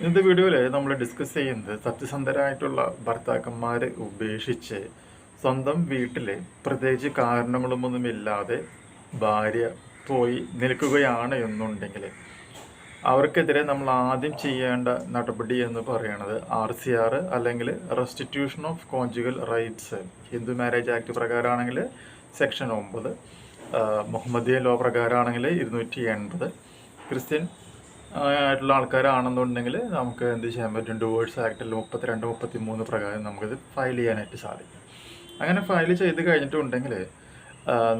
ഇന്നത്തെ വീഡിയോയിൽ നമ്മൾ ഡിസ്കസ് ചെയ്യുന്നത് സത്യസന്ധരായിട്ടുള്ള ഭർത്താക്കന്മാരെ ഉപേക്ഷിച്ച് സ്വന്തം വീട്ടിൽ പ്രത്യേകിച്ച് കാരണങ്ങളൊന്നുമില്ലാതെ ഭാര്യ പോയി നിൽക്കുകയാണ് എന്നുണ്ടെങ്കിൽ അവർക്കെതിരെ നമ്മൾ ആദ്യം ചെയ്യേണ്ട നടപടി എന്ന് പറയുന്നത് ആർ സി ആർ അല്ലെങ്കിൽ restitution of conjugal rights Hindu marriage act പ്രകാരമാണെങ്കിൽ section ഒമ്പത് മുഹമ്മദിയ ലോ പ്രകാരമാണെങ്കിൽ ഇരുന്നൂറ്റി എൺപത് ക്രിസ്ത്യൻ ആയിട്ടുള്ള ആൾക്കാരാണെന്നുണ്ടെങ്കിൽ നമുക്ക് എന്ത് ചെയ്യാൻ പറ്റും? ഡിവോഴ്സ് ആക്ടിൽ മുപ്പത്തിരണ്ട് മുപ്പത്തി മൂന്ന് പ്രകാരം നമുക്കിത് ഫയൽ ചെയ്യാനായിട്ട് സാധിക്കും. അങ്ങനെ ഫയൽ ചെയ്ത് കഴിഞ്ഞിട്ടുണ്ടെങ്കിൽ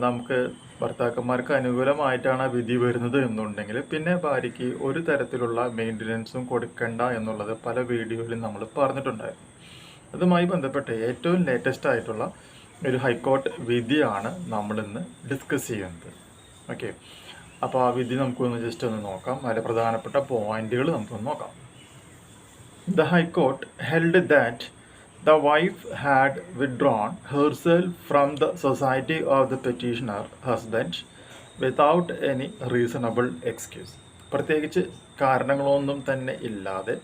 നമുക്ക് ഭർത്താക്കന്മാർക്ക് അനുകൂലമായിട്ടാണ് വിധി വരുന്നത് എന്നുണ്ടെങ്കിൽ പിന്നെ ഭാര്യയ്ക്ക് ഒരു തരത്തിലുള്ള മെയിന്റനൻസും കൊടുക്കണ്ട എന്നുള്ളത് പല വീഡിയോയിലും നമ്മൾ പറഞ്ഞിട്ടുണ്ടായിരുന്നു. അതുമായി ബന്ധപ്പെട്ട് ഏറ്റവും ലേറ്റസ്റ്റ് ആയിട്ടുള്ള ഒരു ഹൈക്കോർട്ട് വിധിയാണ് നമ്മളിന്ന് ഡിസ്കസ് ചെയ്യുന്നത്. ഓക്കെ അപ്പോൾ ആ വിധി നമുക്കൊന്ന് ജസ്റ്റ് ഒന്ന് നോക്കാം. അതിലെ പ്രധാനപ്പെട്ട പോയിന്റുകൾ നമുക്കൊന്ന് നോക്കാം. The high court held that the wife had withdrawn herself from the society of the petitioner husband without any reasonable excuse പ്രത്യേകിച്ച് കാരണങ്ങളൊന്നും തന്നെ ഇല്ലാതെ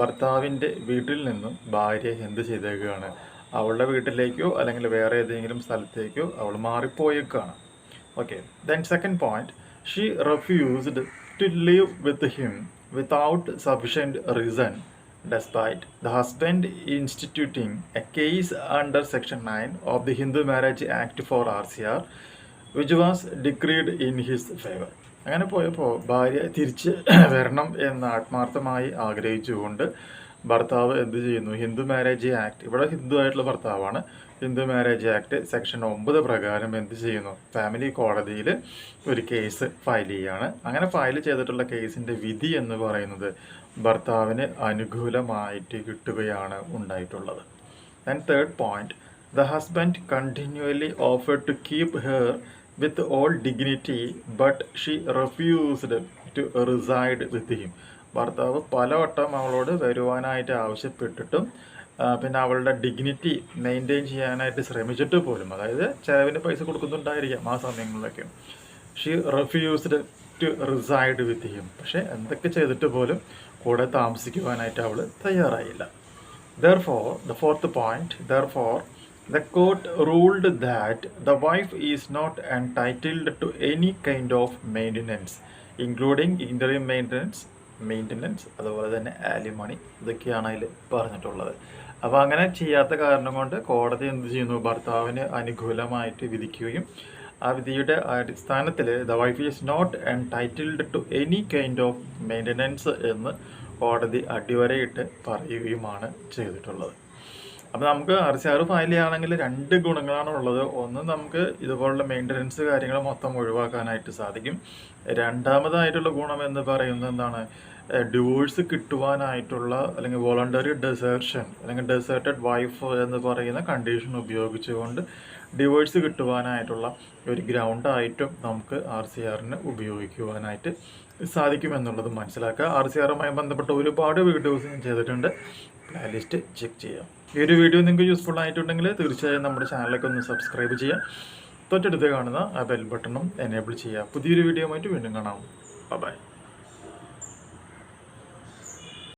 ഭർത്താവിന്റെ വീട്ടിൽ നിന്നും ഭാര്യ എന്ത് ചെയ്തേക്കുകയാണ് അവളുടെ വീട്ടിലേക്കോ അല്ലെങ്കിൽ വേറെ ഏതെങ്കിലും സ്ഥലത്തേക്കോ അവൾ മാറിപ്പോയേക്കാണ്. Okay then second point she refused to live with him without sufficient reason despite the husband instituting a case under section 9 of the Hindu Marriage Act for RCR which was decreed in his favor അങ്ങനെ പോയപ്പോൾ ഭാര്യ തിരിച്ച് വരണം എന്ന് ആത്മാർത്ഥമായി ആഗ്രഹിച്ചുകൊണ്ട് ഭർത്താവ് എന്ത് ചെയ്യുന്നു? Hindu marriage act. ഇവിടെ ഹിന്ദു ആയിട്ടുള്ള ഭർത്താവാണ്. ഹിന്ദു മാരേജ് ആക്ട് സെക്ഷൻ ഒമ്പത് പ്രകാരം എന്ത് ചെയ്യുന്നു? ഫാമിലി കോടതിയിൽ ഒരു കേസ് ഫയൽ ചെയ്യുകയാണ് അങ്ങനെ ഫയൽ ചെയ്തിട്ടുള്ള കേസിന്റെ വിധി എന്ന് പറയുന്നത് ഭർത്താവിന് അനുകൂലമായിട്ട് കിട്ടുകയാണ് ഉണ്ടായിട്ടുള്ളത്. And third point the husband continuously offer to keep her with all dignity but she refused to reside with him ഭർത്താവ് പലവട്ടം അവളോട് വരുവാനായിട്ട് ആവശ്യപ്പെട്ടിട്ടും പിന്നെ അവളുടെ ഡിഗ്നിറ്റി മെയിന്റെയിൻ ചെയ്യാനായിട്ട് ശ്രമിച്ചിട്ട് പോലും അതായത് ചിലവിന് പൈസ കൊടുക്കുന്നുണ്ടായിരിക്കാം ആ സമയങ്ങളിലൊക്കെ. She refused to reside with him പക്ഷേ എന്തൊക്കെ ചെയ്തിട്ട് പോലും കൂടെ താമസിക്കുവാനായിട്ട് അവൾ തയ്യാറായില്ല. Therefore the fourth point therefore the court ruled that the wife is not entitled to any kind of maintenance including interim maintenance maintenance അതുപോലെ തന്നെ ആലിമണി ഇതൊക്കെയാണ് അതിൽ പറഞ്ഞിട്ടുള്ളത്. അപ്പോൾ അങ്ങനെ ചെയ്യാത്ത കാരണം കൊണ്ട് കോടതി എന്ത് ചെയ്യുന്നു? ഭർത്താവിന് അനുകൂലമായിട്ട് വിധിക്കുകയും ആ വിധിയുടെ അടിസ്ഥാനത്തിൽ the wife is not entitled to any kind of maintenance എന്ന് കോടതി അടിവരയിട്ട് പറയുകയുമാണ് ചെയ്തിട്ടുള്ളത്. അപ്പോൾ നമുക്ക് ആർ സി ആർ ഫയൽ ചെയ്യുകയാണെങ്കിൽ രണ്ട് ഗുണങ്ങളാണ് ഉള്ളത്. ഒന്ന് നമുക്ക് ഇതുപോലുള്ള മെയിന്റനൻസ് കാര്യങ്ങൾ മൊത്തം ഒഴിവാക്കാനായിട്ട് സാധിക്കും. രണ്ടാമതായിട്ടുള്ള ഗുണം എന്ന് പറയുന്നത് എന്താണ്? ഡിവോഴ്സ് കിട്ടുവാനായിട്ടുള്ള അല്ലെങ്കിൽ വോളണ്ടറി ഡെസേർഷൻ അല്ലെങ്കിൽ ഡെസേർട്ടഡ് വൈഫ് എന്ന് പറയുന്ന കണ്ടീഷൻ ഉപയോഗിച്ചുകൊണ്ട് ഡിവോഴ്സ് കിട്ടുവാനായിട്ടുള്ള ഒരു ഗ്രൗണ്ടായിട്ടും നമുക്ക് ആർ സി ആറിന് ഉപയോഗിക്കുവാനായിട്ട് സാധിക്കുമെന്നുള്ളത് മനസ്സിലാക്കുക. ആർ സി ആറുമായി ബന്ധപ്പെട്ട ഒരുപാട് വീഡിയോസ് ഞാൻ ചെയ്തിട്ടുണ്ട്. പ്ലേലിസ്റ്റ് ചെക്ക് ചെയ്യാം. ഈ ഒരു വീഡിയോ നിങ്ങൾക്ക് യൂസ്ഫുൾ ആയിട്ടുണ്ടെങ്കിൽ തീർച്ചയായും നമ്മുടെ ചാനലൊക്കെ ഒന്ന് സബ്സ്ക്രൈബ് ചെയ്യാം. തൊട്ടടുത്ത് കാണുന്ന ആ ബെൽ ബട്ടണും എനേബിൾ ചെയ്യുക പുതിയൊരു വീഡിയോ ആയിട്ട് വീണ്ടും കാണാം. ബൈ